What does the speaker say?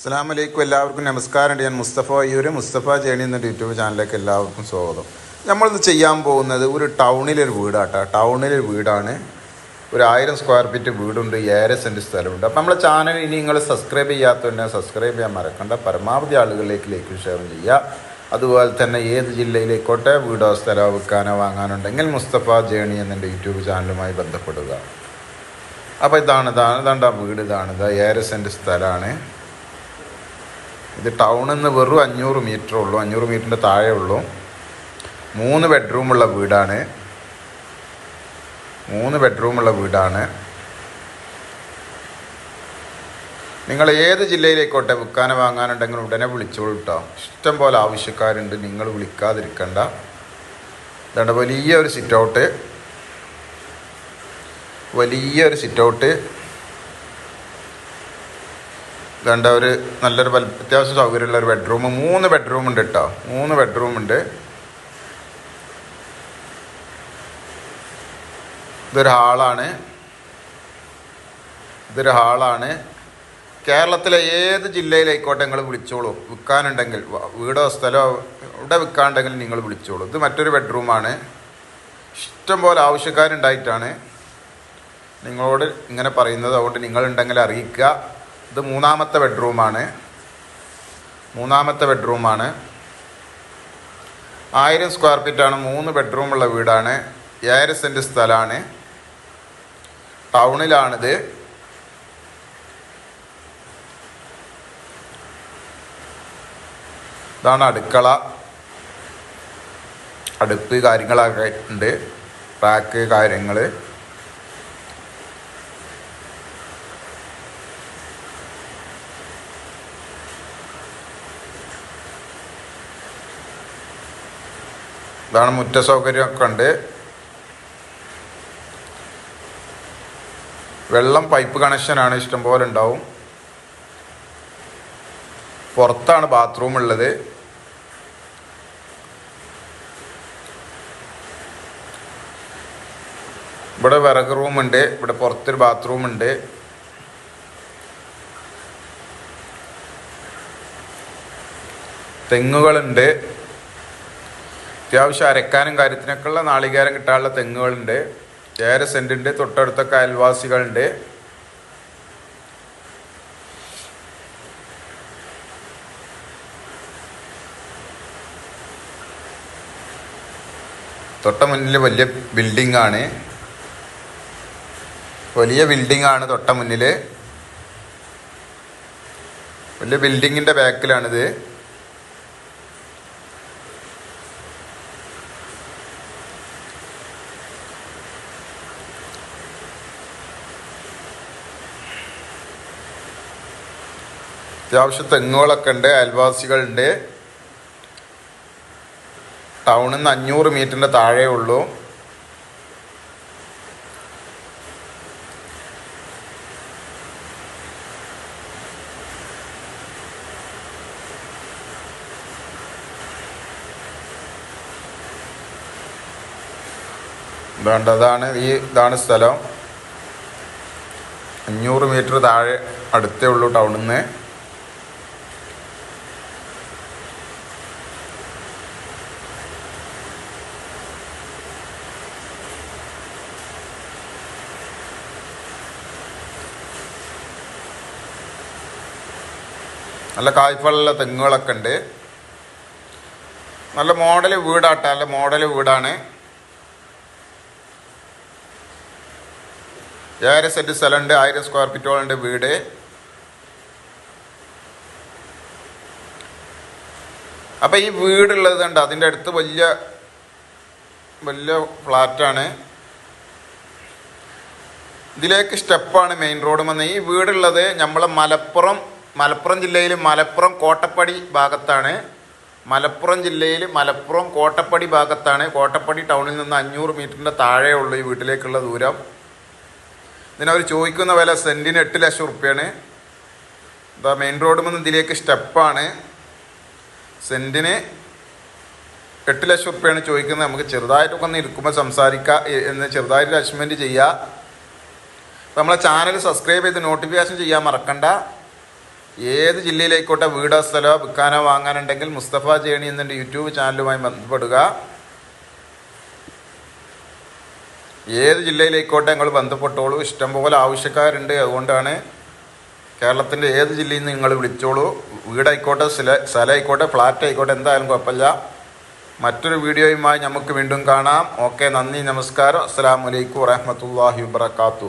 അസ്സാം വലൈക്കും എല്ലാവർക്കും നമസ്കാരം ഞാൻ മുസ്തഫ അയ്യൂര് മുസ്തഫ ജേണി എന്ന യൂട്യൂബ് ചാനലിലേക്ക് എല്ലാവർക്കും സ്വാഗതം. നമ്മളിത് ചെയ്യാൻ പോകുന്നത് ഒരു ടൗണിലൊരു വീടാട്ടോ. ടൗണിലൊരു വീടാണ്. ഒരു ആയിരം സ്ക്വയർ ഫീറ്റ് വീടുണ്ട്. ഏഴര സെന്റ് സ്ഥലമുണ്ട്. അപ്പോൾ നമ്മളെ ചാനൽ ഇനി നിങ്ങൾ സബ്സ്ക്രൈബ് ചെയ്യാത്തതന്നെ സബ്സ്ക്രൈബ് ചെയ്യാൻ മറക്കണ്ട. പരമാവധി ആളുകളിലേക്ക് ലൈക്ക് ഷെയർ ചെയ്യുക. അതുപോലെ തന്നെ ഏത് ജില്ലയിലേക്കോട്ടെ വീടോ സ്ഥലമോ വിൽക്കാനോ വാങ്ങാനുണ്ടെങ്കിൽ മുസ്തഫ ജേണി എന്നെന്റെ യൂട്യൂബ് ചാനലുമായി ബന്ധപ്പെടുക. അപ്പോൾ ഇതാണ് ഇതാണ് ഇതാണ്ട് ആ വീട്. ഇതാണ് ഇതാ ഏഴര സെന്റ് സ്ഥലമാണ്. ഇത് ടൗണിൽ നിന്ന് വെറും അഞ്ഞൂറ് മീറ്റർ ഉള്ളൂ അഞ്ഞൂറ് മീറ്ററിന്റെ താഴെ ഉള്ളൂ. മൂന്ന് ബെഡ്റൂമുള്ള വീടാണ്. മൂന്ന് ബെഡ്റൂമുള്ള വീടാണ്. നിങ്ങൾ ഏത് ജില്ലയിലേക്കോട്ടെ വിൽക്കാനോ വാങ്ങാനുണ്ടെങ്കിൽ ഉടനെ വിളിച്ചോളൂ കേട്ടോ ഇഷ്ടം പോലെ ആവശ്യക്കാരുണ്ട് നിങ്ങൾ വിളിക്കാതിരിക്കണ്ട. ഇതാണ് വലിയ ഒരു സിറ്റ് ഔട്ട് വലിയ ഒരു സിറ്റ് ഇതാണ്ട് ഒരു നല്ലൊരു അത്യാവശ്യം സൗകര്യമുള്ള ഒരു ബെഡ്റൂം മൂന്ന് ബെഡ്റൂം ഉണ്ട് കേട്ടോ മൂന്ന് ബെഡ്റൂം ഉണ്ട്. ഇതൊരു ഹാളാണ് ഇതൊരു ഹാളാണ് കേരളത്തിലെ ഏത് ജില്ലയിലായിക്കോട്ടെ നിങ്ങൾ വിളിച്ചോളൂ. വിൽക്കാനുണ്ടെങ്കിൽ വീടോ സ്ഥലമോ ഇവിടെ വിൽക്കാനുണ്ടെങ്കിൽ നിങ്ങൾ വിളിച്ചോളൂ. ഇത് മറ്റൊരു ബെഡ്റൂമാണ് ഇഷ്ടംപോലെ ആവശ്യക്കാരുണ്ടായിട്ടാണ്. നിങ്ങളോട് ഇങ്ങനെ പറയുന്നത്. അതുകൊണ്ട് നിങ്ങളുണ്ടെങ്കിൽ അറിയിക്കുക. ഇത് മൂന്നാമത്തെ ബെഡ്റൂമാണ്. മൂന്നാമത്തെ ബെഡ്റൂമാണ്. ആയിരം സ്ക്വയർ ഫീറ്റാണ് മൂന്ന് ബെഡ്റൂമുള്ള വീടാണ്. ഏഴര സെന്റ് സ്ഥലമാണ്. ടൗണിലാണിത്. ഇതാണ് അടുക്കള. അടുപ്പ് കാര്യങ്ങളൊക്കെ ഉണ്ട്. റാക്ക് കാര്യങ്ങൾ ഇതാണ് മുറ്റ സൗകര്യമൊക്കെ ഉണ്ട് വെള്ളം പൈപ്പ് കണക്ഷനാണ് ഇഷ്ടംപോലെ ഉണ്ടാവും. പുറത്താണ് ബാത്റൂം ഉള്ളത്. ഇവിടെ വിറക് റൂമുണ്ട് ഇവിടെ പുറത്തൊരു ബാത്റൂം ഉണ്ട്. തെങ്ങുകളുണ്ട്. അത്യാവശ്യം അരക്കാനും കാര്യത്തിനൊക്കെയുള്ള നാളികേരം കിട്ടാനുള്ള തെങ്ങുകളുണ്ട്. ഏറെ സെന്റുണ്ട് തൊട്ടടുത്തൊക്കെ അയൽവാസികളുണ്ട്. തൊട്ട മുന്നിൽ വലിയ ബിൽഡിംഗ് ആണ് വലിയ ബിൽഡിംഗ് ആണ് തൊട്ട മുന്നിൽ വലിയ ബിൽഡിങ്ങിന്റെ ബാക്കിലാണിത്. അത്യാവശ്യം തെങ്ങുകളൊക്കെ ഉണ്ട് അയൽവാസികളുണ്ട് ടൗണിൽ നിന്ന് അഞ്ഞൂറ് മീറ്ററിന്റെ താഴെ ഉള്ളൂ. വേണ്ടതാണ് ഈ ഇതാണ് സ്ഥലം. അഞ്ഞൂറ് മീറ്റർ താഴെ അടുത്തേ ഉള്ളൂ ടൗണിൽ നിന്ന്. നല്ല കായ്ഫലുള്ള തെങ്ങുകളൊക്കെ ഉണ്ട്. നല്ല മോഡൽ വീടാട്ട നല്ല മോഡൽ വീടാണ്. ഏഴര സെറ്റ് സ്ഥലമുണ്ട് ആയിരം സ്ക്വയർ ഫീറ്റോളുണ്ട് വീട്. അപ്പം ഈ വീടുള്ളത് കണ്ട് അതിന്റെ അടുത്ത് വലിയ വലിയ ഫ്ലാറ്റാണ്. ഇതിലേക്ക് സ്റ്റെപ്പാണ് മെയിൻ റോഡ് വന്ന് ഈ വീടുള്ളത് നമ്മളെ മലപ്പുറം മലപ്പുറം ജില്ലയിൽ മലപ്പുറം കോട്ടപ്പടി ഭാഗത്താണ്. മലപ്പുറം ജില്ലയിൽ മലപ്പുറം കോട്ടപ്പടി ഭാഗത്താണ്. കോട്ടപ്പടി ടൗണിൽ നിന്ന് അഞ്ഞൂറ് മീറ്ററിന്റെ താഴെയുള്ള ഈ വീട്ടിലേക്കുള്ള ദൂരം. ഇതിനവർ ചോദിക്കുന്ന വില സെന്റിന് എട്ട് ലക്ഷം റുപ്യാണ്. ഇതാ മെയിൻ റോഡിൽ നിന്ന് ഇതിലേക്ക് സ്റ്റെപ്പാണ് സെന്റിന് എട്ട് ലക്ഷം റുപ്യാണ് ചോദിക്കുന്നത്. നമുക്ക് ചെറുതായിട്ടൊക്കെ ഒന്ന് ഇരിക്കുമ്പോൾ സംസാരിക്കാം എന്ന് ചെറുതായിട്ട് അഡ്ജസ്റ്റ്മെന്റ് ചെയ്യുക നമ്മളെ ചാനൽ സബ്സ്ക്രൈബ് ചെയ്ത് നോട്ടിഫിക്കേഷൻ ചെയ്യാൻ മറക്കണ്ട. ഏത് ജില്ലയിലേക്കോട്ടെ വീടോ സ്ഥലമോ വിൽക്കാനോ വാങ്ങാനുണ്ടെങ്കിൽ മുസ്തഫ ജേണി എന്നെ യൂട്യൂബ് ചാനലുമായി ബന്ധപ്പെടുക. ഏത് ജില്ലയിലേക്കോട്ടെ നിങ്ങൾ ബന്ധപ്പെട്ടോളൂ. ഇഷ്ടംപോലെ ആവശ്യക്കാരുണ്ട്. അതുകൊണ്ടാണ് കേരളത്തിന്റെ ഏത് ജില്ലയിൽ നിന്ന് നിങ്ങൾ വിളിച്ചോളൂ. വീടായിക്കോട്ടെ സ്ഥല സ്ഥലമായിക്കോട്ടെ ഫ്ലാറ്റ് ആയിക്കോട്ടെ എന്തായാലും കുഴപ്പമില്ല. മറ്റൊരു വീഡിയോയുമായി നമുക്ക് വീണ്ടും കാണാം. ഓക്കെ നന്ദി നമസ്കാരം. അസ്സാം വലൈക്കും വാഹമത്തല്ലാഹി വാത്തു